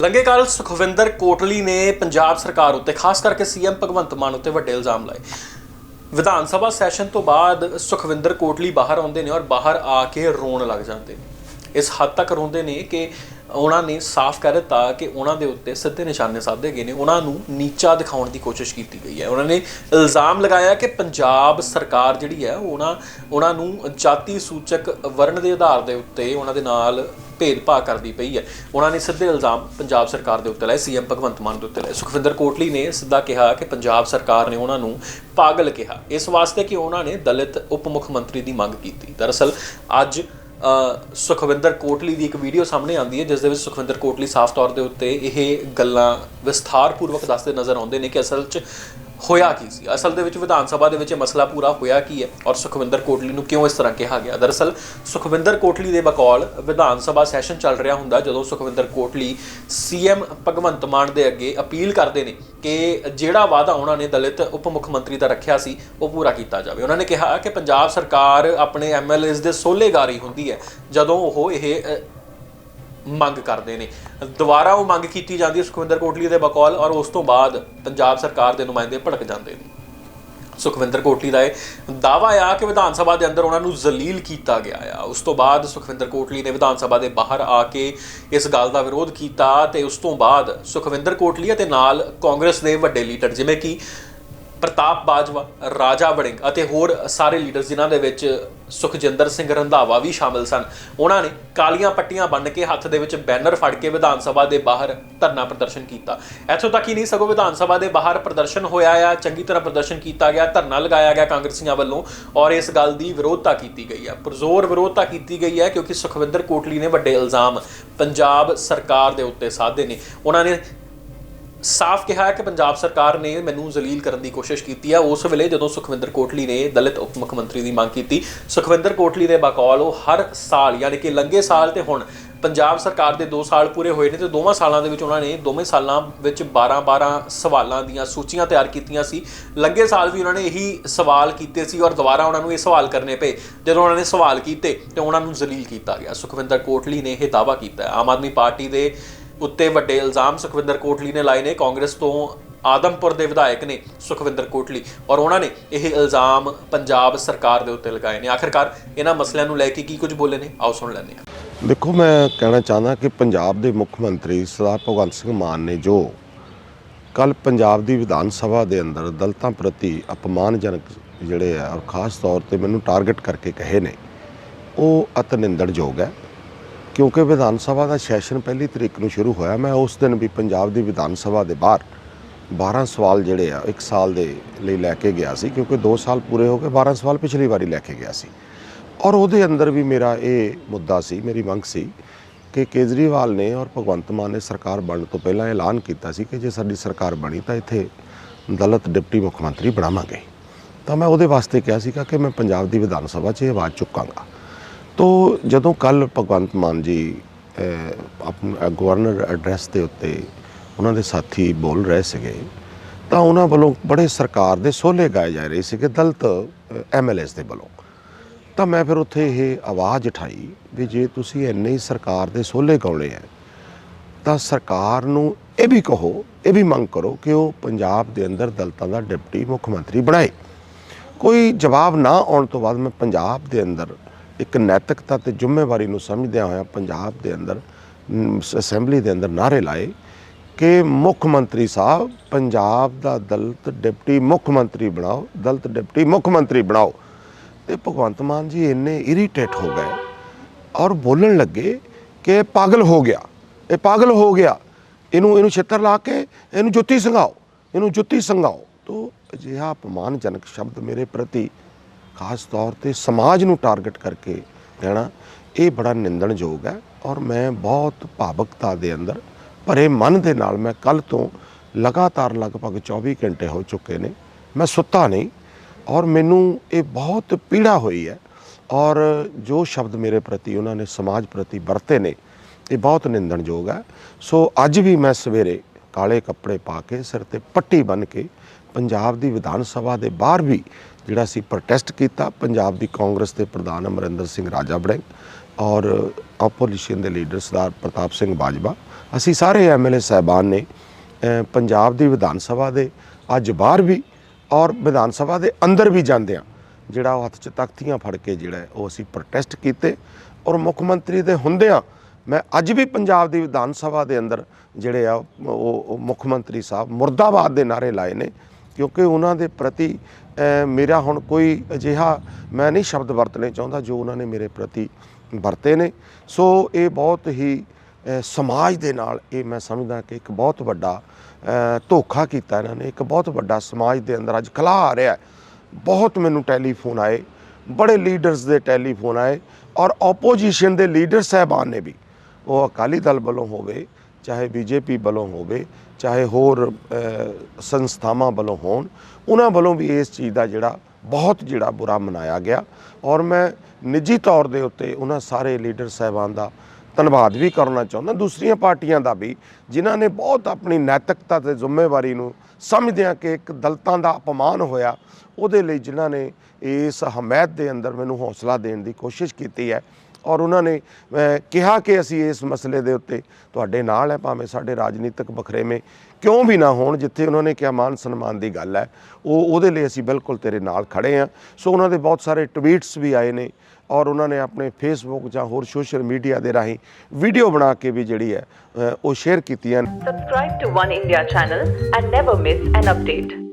ਲੰਗੇਕਾਲ ਸੁਖਵਿੰਦਰ ਕੋਟਲੀ ਨੇ ਪੰਜਾਬ ਸਰਕਾਰ ਉੱਤੇ, ਖਾਸ ਕਰਕੇ ਸੀਐਮ ਭਗਵੰਤ ਮਾਨ ਉੱਤੇ ਵੱਡੇ ਇਲਜ਼ਾਮ ਲਾਏ। ਵਿਧਾਨ ਸਭਾ ਸੈਸ਼ਨ ਤੋਂ ਬਾਅਦ ਸੁਖਵਿੰਦਰ ਕੋਟਲੀ ਬਾਹਰ ਆਉਂਦੇ ਨੇ ਔਰ ਬਾਹਰ ਆ ਕੇ ਰੋਣ ਲੱਗ ਜਾਂਦੇ ਨੇ। ਇਸ ਹੱਦ ਤੱਕ ਰੋਂਦੇ ਨੇ ਕਿ ਉਹਨਾਂ ਨੇ ਸਾਫ਼ ਕਰ ਦਿੱਤਾ ਕਿ ਉਹਨਾਂ ਦੇ ਉੱਤੇ ਸਿੱਧੇ ਨਿਸ਼ਾਨੇ ਸਾਧੇ ਗਏ ਨੇ। ਉਹਨਾਂ ਨੂੰ ਨੀਚਾ ਦਿਖਾਉਣ ਦੀ ਕੋਸ਼ਿਸ਼ ਕੀਤੀ ਗਈ ਹੈ। ਉਹਨਾਂ ਨੇ ਇਲਜ਼ਾਮ ਲਗਾਇਆ ਕਿ ਪੰਜਾਬ ਸਰਕਾਰ ਜਿਹੜੀ ਹੈ, ਉਹਨਾਂ ਉਹਨਾਂ ਨੂੰ ਜਾਤੀ ਸੂਚਕ ਵਰਣ ਦੇ ਆਧਾਰ ਦੇ ਉੱਤੇ ਉਹਨਾਂ ਦੇ ਨਾਲ ਭੇਦਭਾਵ ਕਰਦੀ ਪਈ ਹੈ। ਉਹਨਾਂ ਨੇ ਸਿੱਧੇ ਇਲਜ਼ਾਮ ਪੰਜਾਬ ਸਰਕਾਰ ਦੇ ਉੱਤੇ ਲਾਏ ਸੀਐਮ ਭਗਵੰਤ ਮਾਨ ਦੇ ਉੱਤੇ ਲਾਏ। ਸੁਖਵਿੰਦਰ ਕੋਟਲੀ ਨੇ ਸਿੱਧਾ ਕਿਹਾ ਕਿ ਪੰਜਾਬ ਸਰਕਾਰ ਨੇ ਉਹਨਾਂ ਨੂੰ ਪਾਗਲ ਕਿਹਾ। ਇਸ ਵਾਸਤੇ ਕਿ ਉਹਨਾਂ ਨੇ ਦਲਿਤ ਉਪ ਮੁੱਖ ਮੰਤਰੀ ਦੀ ਮੰਗ ਕੀਤੀ। ਦਰਅਸਲ ਅੱਜ ਸੁਖਵਿੰਦਰ ਕੋਟਲੀ ਦੀ ਇੱਕ ਵੀਡੀਓ ਸਾਹਮਣੇ ਆਉਂਦੀ ਹੈ, ਜਿਸ ਦੇ ਵਿੱਚ ਸੁਖਵਿੰਦਰ ਕੋਟਲੀ ਸਾਫ਼ ਤੌਰ ਦੇ ਉੱਤੇ ਇਹ ਗੱਲਾਂ ਵਿਸਥਾਰਪੂਰਵਕ ਦੱਸਦੇ ਨਜ਼ਰ ਆਉਂਦੇ ਨੇ ਕਿ ਅਸਲ 'ਚ ਹੋਇਆ ਕੀ ਸੀ? ਅਸਲ ਦੇ ਵਿੱਚ ਵਿਧਾਨ ਸਭਾ ਦੇ ਵਿੱਚ ਇਹ ਮਸਲਾ ਪੂਰਾ ਹੋਇਆ ਕੀ ਹੈ? ਔਰ ਸੁਖਵਿੰਦਰ ਕੋਟਲੀ ਨੂੰ ਕਿਉਂ ਇਸ ਤਰ੍ਹਾਂ ਕਿਹਾ ਗਿਆ? ਦਰਅਸਲ, ਸੁਖਵਿੰਦਰ ਕੋਟਲੀ ਦੇ ਬਕੌਲ ਵਿਧਾਨ ਸਭਾ ਸੈਸ਼ਨ ਚੱਲ ਰਿਹਾ ਹੁੰਦਾ ਜਦੋਂ ਸੁਖਵਿੰਦਰ ਕੋਟਲੀ ਸੀਐਮ ਭਗਵੰਤ ਮਾਨ ਦੇ ਅੱਗੇ ਅਪੀਲ ਕਰਦੇ ਨੇ ਕਿ ਜਿਹੜਾ ਵਾਅਦਾ ਉਹਨਾਂ ਨੇ ਦਲਿਤ ਉਪ ਮੁੱਖ ਮੰਤਰੀ ਦਾ ਰੱਖਿਆ ਸੀ, ਉਹ ਪੂਰਾ ਕੀਤਾ ਜਾਵੇ। ਉਹਨਾਂ ਨੇ ਕਿਹਾ ਕਿ ਪੰਜਾਬ ਸਰਕਾਰ ਆਪਣੇ ਐਮਐਲਏਸ ਦੇ ਸੋਲੇਗਾਰੀ ਹੁੰਦੀ ਹੈ। ਜਦੋਂ ਉਹ ਇਹ ਮੰਗ ਕਰਦੇ ਨੇ। ਦੁਬਾਰਾ ਉਹ ਮੰਗ ਕੀਤੀ ਜਾਂਦੀ ਹੈ ਸੁਖਵਿੰਦਰ ਕੋਟਲੀ ਦੇ ਬਕੌਲ ਔਰ ਉਸ ਤੋਂ ਬਾਅਦ ਪੰਜਾਬ ਸਰਕਾਰ ਦੇ ਨੁਮਾਇੰਦੇ ਭੜਕ ਜਾਂਦੇ ਨੇ। ਸੁਖਵਿੰਦਰ ਕੋਟਲੀ ਦਾ ਇਹ ਦਾਵਾ ਆ ਕਿ ਵਿਧਾਨ ਸਭਾ ਦੇ ਅੰਦਰ ਉਹਨਾਂ ਨੂੰ ਜ਼ਲੀਲ ਕੀਤਾ ਗਿਆ ਆ। ਉਸ ਤੋਂ ਬਾਅਦ ਸੁਖਵਿੰਦਰ ਕੋਟਲੀ ਨੇ ਵਿਧਾਨ ਸਭਾ ਦੇ ਬਾਹਰ ਆ ਕੇ ਇਸ ਗੱਲ ਦਾ ਵਿਰੋਧ ਕੀਤਾ ਤੇ ਉਸ ਤੋਂ ਬਾਅਦ ਸੁਖਵਿੰਦਰ ਕੋਟਲੀ ਅਤੇ ਨਾਲ ਕਾਂਗਰਸ ਦੇ ਵੱਡੇ ਲੀਡਰ ਜਿਵੇਂ ਕਿ ਪ੍ਰਤਾਪ ਬਾਜਵਾ, ਰਾਜਾ ਵੜਿੰਗ ਅਤੇ ਹੋਰ ਸਾਰੇ ਲੀਡਰ ਜਿਨ੍ਹਾਂ ਦੇ ਵਿੱਚ ਸੁਖਜਿੰਦਰ ਸਿੰਘ ਰੰਧਾਵਾ ਵੀ ਸ਼ਾਮਲ ਸਨ। ਉਹਨਾਂ ਨੇ ਕਾਲੀਆਂ ਪੱਟੀਆਂ ਬੰਨ੍ਹ ਕੇ ਹੱਥ ਦੇ ਵਿੱਚ ਬੈਨਰ ਫੜ ਕੇ ਵਿਧਾਨ ਸਭਾ ਦੇ ਬਾਹਰ ਧਰਨਾ ਪ੍ਰਦਰਸ਼ਨ ਕੀਤਾ। ਇੱਥੋਂ ਤੱਕ ਹੀ ਨਹੀਂ, ਸਗੋਂ ਵਿਧਾਨ ਸਭਾ ਦੇ ਬਾਹਰ ਪ੍ਰਦਰਸ਼ਨ ਹੋਇਆ ਆ, ਚੰਗੀ ਤਰ੍ਹਾਂ ਪ੍ਰਦਰਸ਼ਨ ਕੀਤਾ ਗਿਆ, ਧਰਨਾ ਲਗਾਇਆ ਗਿਆ ਕਾਂਗਰਸੀਆਂ ਵੱਲੋਂ ਔਰ ਇਸ ਗੱਲ ਦੀ ਵਿਰੋਧਤਾ ਕੀਤੀ ਗਈ ਹੈ ਪੁਰਜ਼ੋਰ ਵਿਰੋਧਤਾ ਕੀਤੀ ਗਈ ਹੈ ਕਿਉਂਕਿ ਸੁਖਵਿੰਦਰ ਕੋਟਲੀ ਨੇ ਵੱਡੇ ਇਲਜ਼ਾਮ ਪੰਜਾਬ ਸਰਕਾਰ ਦੇ ਉੱਤੇ ਸਾਧੇ ਨੇ। ਉਹਨਾਂ ਨੇ ਸਾਫ਼ ਕਿਹਾ ਕਿ ਪੰਜਾਬ ਸਰਕਾਰ ਨੇ ਮੈਨੂੰ ਜ਼ਲੀਲ ਕਰਨ ਦੀ ਕੋਸ਼ਿਸ਼ ਕੀਤੀ ਹੈ ਉਸ ਵੇਲੇ ਜਦੋਂ ਸੁਖਵਿੰਦਰ ਕੋਟਲੀ ਨੇ ਦਲਿਤ ਉਪ ਮੁੱਖ ਮੰਤਰੀ ਦੀ ਮੰਗ ਕੀਤੀ, ਸੁਖਵਿੰਦਰ ਕੋਟਲੀ ਦੇ ਬਕੌਲ ਉਹ ਹਰ ਸਾਲ, ਯਾਨੀ ਕਿ ਲੰਗੇ ਸਾਲ ਤੇ ਹੁਣ ਪੰਜਾਬ ਸਰਕਾਰ ਦੇ 2 ਸਾਲ ਪੂਰੇ ਹੋਏ ਨੇ ਤੇ ਦੋਵਾਂ ਸਾਲਾਂ ਦੇ ਵਿੱਚ ਉਹਨਾਂ ਨੇ ਦੋਵੇਂ ਸਾਲਾਂ ਵਿੱਚ 12-12 ਸਵਾਲਾਂ ਦੀਆਂ ਸੂਚੀਆਂ ਤਿਆਰ ਕੀਤੀਆਂ ਸੀ। ਲੰਗੇ ਸਾਲ ਵੀ ਉਹਨਾਂ ਨੇ ਇਹੀ ਸਵਾਲ ਕੀਤੇ ਸੀ ਔਰ ਦੁਬਾਰਾ ਉਹਨਾਂ ਨੂੰ ਇਹ ਸਵਾਲ ਕਰਨੇ ਪਏ। ਜਦੋਂ ਉਹਨਾਂ ਨੇ ਸਵਾਲ ਕੀਤੇ ਤੇ ਉਹਨਾਂ ਨੂੰ ਜ਼ਲੀਲ ਕੀਤਾ ਗਿਆ। ਸੁਖਵਿੰਦਰ ਕੋਟਲੀ ਨੇ ਇਹ ਦਾਅਵਾ ਕੀਤਾ। ਆਮ ਆਦਮੀ ਪਾਰਟੀ ਦੇ ਉੱਤੇ ਵੱਡੇ ਇਲਜ਼ਾਮ ਸੁਖਵਿੰਦਰ ਕੋਟਲੀ ਨੇ ਲਾਏ ਨੇ। ਕਾਂਗਰਸ ਤੋਂ ਆਦਮਪੁਰ ਦੇ ਵਿਧਾਇਕ ਨੇ ਸੁਖਵਿੰਦਰ ਕੋਟਲੀ ਔਰ ਉਹਨਾਂ ਨੇ ਇਹ ਇਲਜ਼ਾਮ ਪੰਜਾਬ ਸਰਕਾਰ ਦੇ ਉੱਤੇ ਲਗਾਏ ਨੇ। ਆਖਿਰਕਾਰ ਇਹਨਾਂ ਮਸਲਿਆਂ ਨੂੰ ਲੈ ਕੇ ਕੀ ਕੁਝ ਬੋਲੇ ਨੇ? ਆਓ ਸੁਣ ਲੈਂਦੇ ਹਾਂ। ਦੇਖੋ, ਮੈਂ ਕਹਿਣਾ ਚਾਹੁੰਦਾ ਕਿ ਪੰਜਾਬ ਦੇ ਮੁੱਖ ਮੰਤਰੀ ਸਰਦਾਰ ਭਗਵੰਤ ਸਿੰਘ ਮਾਨ ਨੇ ਜੋ ਕੱਲ ਪੰਜਾਬ ਦੀ ਵਿਧਾਨ ਸਭਾ ਦੇ ਅੰਦਰ ਦਲਤਾਂ ਪ੍ਰਤੀ ਅਪਮਾਨਜਨਕ ਜਿਹੜੇ ਆ ਔਰ ਖਾਸ ਤੌਰ ਤੇ ਮੈਨੂੰ ਟਾਰਗੇਟ ਕਰਕੇ ਕਹੇ ਨੇ, ਉਹ ਅਤਨਿੰਦਣਯੋਗ ਹੈ। ਕਿਉਂਕਿ ਵਿਧਾਨ ਸਭਾ ਦਾ ਸੈਸ਼ਨ ਪਹਿਲੀ ਤਰੀਕ ਨੂੰ ਸ਼ੁਰੂ ਹੋਇਆ, ਮੈਂ ਉਸ ਦਿਨ ਵੀ ਪੰਜਾਬ ਦੀ ਵਿਧਾਨ ਸਭਾ ਦੇ ਬਾਹਰ 12 ਸਵਾਲ ਜਿਹੜੇ ਆ, ਇੱਕ ਸਾਲ ਦੇ ਲਈ ਲੈ ਕੇ ਗਿਆ ਸੀ, ਕਿਉਂਕਿ 2 ਸਾਲ ਪੂਰੇ ਹੋ ਗਏ 12 ਸਵਾਲ ਪਿਛਲੀ ਵਾਰੀ ਲੈ ਕੇ ਗਿਆ ਸੀ। ਔਰ ਉਹਦੇ ਅੰਦਰ ਵੀ ਮੇਰਾ ਇਹ ਮੁੱਦਾ ਸੀ, ਮੇਰੀ ਮੰਗ ਸੀ ਕਿ ਕੇਜਰੀਵਾਲ ਨੇ ਔਰ ਭਗਵੰਤ ਮਾਨ ਨੇ ਸਰਕਾਰ ਬਣਨ ਤੋਂ ਪਹਿਲਾਂ ਐਲਾਨ ਕੀਤਾ ਸੀ ਕਿ ਜੇ ਸਾਡੀ ਸਰਕਾਰ ਬਣੀ ਤਾਂ ਇੱਥੇ ਦਲਤ ਡਿਪਟੀ ਮੁੱਖ ਮੰਤਰੀ ਬਣਾਵਾਂਗੇ। ਤਾਂ ਮੈਂ ਉਹਦੇ ਵਾਸਤੇ ਕਿਹਾ ਸੀਗਾ ਕਿ ਮੈਂ ਪੰਜਾਬ ਦੀ ਵਿਧਾਨ ਸਭਾ 'ਚ ਇਹ ਆਵਾਜ਼ ਚੁੱਕਾਂਗਾ। ਤੋ ਜਦੋਂ ਕੱਲ ਭਗਵੰਤ ਮਾਨ ਜੀ ਆਪਣੇ ਗਵਰਨਰ ਐਡਰੈਸ ਦੇ ਉੱਤੇ ਉਹਨਾਂ ਦੇ ਸਾਥੀ ਬੋਲ ਰਹੇ ਸੀਗੇ, ਤਾਂ ਉਹਨਾਂ ਵੱਲੋਂ ਬੜੇ ਸਰਕਾਰ ਦੇ ਸੋਲੇ ਗਾਏ ਜਾ ਰਹੇ ਸੀਗੇ, ਦਲਿਤ ਐਮਐਲਏਸ ਦੇ ਵੱਲੋਂ। ਤਾਂ ਮੈਂ ਫਿਰ ਉੱਥੇ ਇਹ ਆਵਾਜ਼ ਉਠਾਈ ਵੀ ਜੇ ਤੁਸੀਂ ਇੰਨੇ ਹੀ ਸਰਕਾਰ ਦੇ ਸੋਲੇ ਗਾਉਣੇ ਆ ਤਾਂ ਸਰਕਾਰ ਨੂੰ ਇਹ ਵੀ ਕਹੋ, ਇਹ ਵੀ ਮੰਗ ਕਰੋ ਕਿ ਉਹ ਪੰਜਾਬ ਦੇ ਅੰਦਰ ਦਲਤਾਂ ਦਾ ਡਿਪਟੀ ਮੁੱਖ ਮੰਤਰੀ ਬਣਾਏ। ਕੋਈ ਜਵਾਬ ਨਾ ਆਉਣ ਤੋਂ ਬਾਅਦ ਮੈਂ ਪੰਜਾਬ ਦੇ ਅੰਦਰ ਇੱਕ ਨੈਤਿਕਤਾ ਤੇ ਜ਼ਿੰਮੇਵਾਰੀ ਨੂੰ ਸਮਝਦਿਆਂ ਹੋਇਆ ਪੰਜਾਬ ਦੇ ਅੰਦਰ ਅਸੈਂਬਲੀ ਦੇ ਅੰਦਰ ਨਾਰੇ ਲਾਏ ਕਿ ਮੁੱਖ ਮੰਤਰੀ ਸਾਹਿਬ, ਪੰਜਾਬ ਦਾ ਦਲਤ ਡਿਪਟੀ ਮੁੱਖ ਮੰਤਰੀ ਬਣਾਓ, ਦਲਤ ਡਿਪਟੀ ਮੁੱਖ ਮੰਤਰੀ ਬਣਾਓ। ਤੇ ਭਗਵੰਤ ਮਾਨ ਜੀ ਇੰਨੇ ਇਰੀਟੇਟ ਹੋ ਗਏ ਔਰ ਬੋਲਣ ਲੱਗੇ ਕਿ ਪਾਗਲ ਹੋ ਗਿਆ, ਇਹ ਪਾਗਲ ਹੋ ਗਿਆ। ਇਹਨੂੰ ਇਹਨੂੰ ਛਿੱਤਰ ਲਾ ਕੇ ਇਹਨੂੰ ਜੁੱਤੀ ਸੰਘਾਓ, ਇਹਨੂੰ ਜੁੱਤੀ ਸੰਘਾਓ। ਤੋ ਅਜਿਹਾ ਅਪਮਾਨਜਨਕ ਸ਼ਬਦ ਮੇਰੇ ਪ੍ਰਤੀ ਖਾਸ ਤੌਰ ਤੇ ਸਮਾਜ ਨੂੰ ਟਾਰਗੇਟ ਕਰਕੇ ਕਹਿਣਾ ਇਹ ਬੜਾ ਨਿੰਦਣਯੋਗ ਹੈ ਔਰ ਮੈਂ ਬਹੁਤ ਭਾਵਕਤਾ ਦੇ ਅੰਦਰ, ਭਰੇ ਮਨ ਦੇ ਨਾਲ ਮੈਂ ਕੱਲ ਤੋਂ ਲਗਾਤਾਰ ਲਗਭਗ 24 ਘੰਟੇ ਹੋ ਚੁੱਕੇ ਨੇ, ਮੈਂ ਸੁੱਤਾ ਨਹੀਂ ਔਰ ਮੈਨੂੰ ਇਹ ਬਹੁਤ ਪੀੜਾ ਹੋਈ ਹੈ ਔਰ ਜੋ ਸ਼ਬਦ ਮੇਰੇ ਪ੍ਰਤੀ ਉਹਨਾਂ ਨੇ ਸਮਾਜ ਪ੍ਰਤੀ ਵਰਤੇ ਨੇ, ਇਹ ਬਹੁਤ ਨਿੰਦਣਯੋਗ ਹੈ। ਸੋ ਅੱਜ ਵੀ ਮੈਂ ਸਵੇਰੇ ਕਾਲੇ ਕੱਪੜੇ ਪਾ ਕੇ ਸਿਰ ਤੇ ਪੱਟੀ ਬੰਨ੍ਹ ਕੇ ਪੰਜਾਬ ਦੀ ਵਿਧਾਨ ਸਭਾ ਦੇ ਬਾਹਰ ਵੀ ਜਿਹੜਾ ਸੀ ਪ੍ਰੋਟੈਸਟ ਕੀਤਾ, ਪੰਜਾਬ ਦੀ ਕਾਂਗਰਸ ਦੇ ਪ੍ਰਧਾਨ ਅਮਰਿੰਦਰ ਸਿੰਘ ਰਾਜਾ ਬੜਿੰਗ ਔਰ ਆਪੋਜੀਸ਼ਨ ਦੇ ਲੀਡਰ ਸਰਦਾਰ ਪ੍ਰਤਾਪ ਸਿੰਘ ਬਾਜਵਾ। ਅਸੀਂ ਸਾਰੇ ਐਮਐਲਏ ਸਾਹਿਬਾਨ ਨੇ ਪੰਜਾਬ ਦੀ ਵਿਧਾਨ ਸਭਾ ਦੇ ਅੱਜ ਬਾਹਰ ਵੀ ਔਰ ਵਿਧਾਨ ਸਭਾ ਦੇ ਅੰਦਰ ਵੀ ਜਾਂਦੇ ਆ ਜਿਹੜਾ ਉਹ ਹੱਥ 'ਚ ਤਖਤੀਆਂ ਫੜ ਕੇ ਜਿਹੜਾ ਉਹ ਅਸੀਂ ਪ੍ਰੋਟੈਸਟ ਕੀਤੇ ਔਰ ਮੁੱਖ ਮੰਤਰੀ ਦੇ ਹੁੰਦਿਆਂ ਮੈਂ ਅੱਜ ਵੀ ਪੰਜਾਬ ਦੀ ਵਿਧਾਨ ਸਭਾ ਦੇ ਅੰਦਰ ਜਿਹੜੇ ਆ, ਉਹ ਉਹ ਮੁੱਖ ਮੰਤਰੀ ਸਾਹਿਬ ਮੁਰਦਾਬਾਦ ਦੇ ਨਾਰੇ ਲਾਏ ਨੇ ਕਿਉਂਕਿ ਉਹਨਾਂ ਦੇ ਪ੍ਰਤੀ ਮੇਰਾ ਹੁਣ ਕੋਈ ਅਜਿਹਾ ਮੈਂ ਨਹੀਂ ਸ਼ਬਦ ਵਰਤਣੇ ਚਾਹੁੰਦਾ ਜੋ ਉਹਨਾਂ ਨੇ ਮੇਰੇ ਪ੍ਰਤੀ ਵਰਤੇ ਨੇ। ਸੋ ਇਹ ਬਹੁਤ ਹੀ ਸਮਾਜ ਦੇ ਨਾਲ ਇਹ ਮੈਂ ਸਮਝਦਾ ਕਿ ਇੱਕ ਬਹੁਤ ਵੱਡਾ ਧੋਖਾ ਕੀਤਾ ਇਹਨਾਂ ਨੇ। ਇੱਕ ਬਹੁਤ ਵੱਡਾ ਸਮਾਜ ਦੇ ਅੰਦਰ ਅੱਜ ਖਲਾ ਆ ਰਿਹਾ ਬਹੁਤ ਮੈਨੂੰ ਟੈਲੀਫੋਨ ਆਏ, ਬੜੇ ਲੀਡਰਸ ਦੇ ਟੈਲੀਫੋਨ ਆਏ ਔਰ ਆਪੋਜੀਸ਼ਨ ਦੇ ਲੀਡਰ ਸਾਹਿਬਾਨ ਨੇ ਵੀ। ਉਹ ਅਕਾਲੀ ਦਲ ਵੱਲੋਂ ਹੋਵੇ ਚਾਹੇ ਬੀਜੇਪੀ ਵੱਲੋਂ ਹੋਵੇ, ਚਾਹੇ ਹੋਰ ਸੰਸਥਾਵਾਂ ਵੱਲੋਂ ਹੋਣ, ਉਹਨਾਂ ਵੱਲੋਂ ਵੀ ਇਸ ਚੀਜ਼ ਦਾ ਜਿਹੜਾ ਬਹੁਤ ਜਿਹੜਾ ਬੁਰਾ ਮਨਾਇਆ ਗਿਆ। ਔਰ ਮੈਂ ਨਿੱਜੀ ਤੌਰ ਦੇ ਉੱਤੇ ਉਹਨਾਂ ਸਾਰੇ ਲੀਡਰ ਸਾਹਿਬਾਨ ਦਾ ਧੰਨਵਾਦ ਵੀ ਕਰਨਾ ਚਾਹੁੰਦਾ। ਦੂਸਰੀਆਂ ਪਾਰਟੀਆਂ ਦਾ ਵੀ, ਜਿਨ੍ਹਾਂ ਨੇ ਬਹੁਤ ਆਪਣੀ ਨੈਤਿਕਤਾ ਤੇ ਜ਼ਿੰਮੇਵਾਰੀ ਨੂੰ ਸਮਝਦਿਆਂ ਕਿ ਇੱਕ ਦਲਤਾਂ ਦਾ ਅਪਮਾਨ ਹੋਇਆ, ਉਹਦੇ ਲਈ ਜਿਨ੍ਹਾਂ ਨੇ ਇਸ ਹਮਾਇਤ ਦੇ ਅੰਦਰ ਮੈਨੂੰ ਹੌਸਲਾ ਦੇਣ ਦੀ ਕੋਸ਼ਿਸ਼ ਕੀਤੀ ਹੈ। ਔਰ ਉਹਨਾਂ ਨੇ ਕਿਹਾ ਕਿ ਅਸੀਂ ਇਸ ਮਸਲੇ ਦੇ ਉੱਤੇ ਤੁਹਾਡੇ ਨਾਲ ਹੈ, ਭਾਵੇਂ ਸਾਡੇ ਰਾਜਨੀਤਿਕ ਬਖਰੇਵੇਂ ਕਿਉਂ ਵੀ ਨਾ ਹੋਣ, ਜਿੱਥੇ ਉਹਨਾਂ ਨੇ ਕਿਹਾ ਮਾਨ ਸਨਮਾਨ ਦੀ ਗੱਲ ਹੈ, ਉਹ ਉਹਦੇ ਲਈ ਅਸੀਂ ਬਿਲਕੁਲ ਤੇਰੇ ਨਾਲ ਖੜੇ ਹਾਂ ਸੋ ਉਹਨਾਂ ਦੇ ਬਹੁਤ ਸਾਰੇ ਟਵੀਟਸ ਵੀ ਆਏ ਨੇ ਔਰ ਉਹਨਾਂ ਨੇ ਆਪਣੇ ਫੇਸਬੁੱਕ ਜਾਂ ਹੋਰ ਸੋਸ਼ਲ ਮੀਡੀਆ ਦੇ ਰਾਹੀਂ ਵੀਡੀਓ ਬਣਾ ਕੇ ਵੀ ਜਿਹੜੀ ਹੈ ਉਹ ਸ਼ੇਅਰ ਕੀਤੀਆਂ Subscribe to One India channel and never miss an update.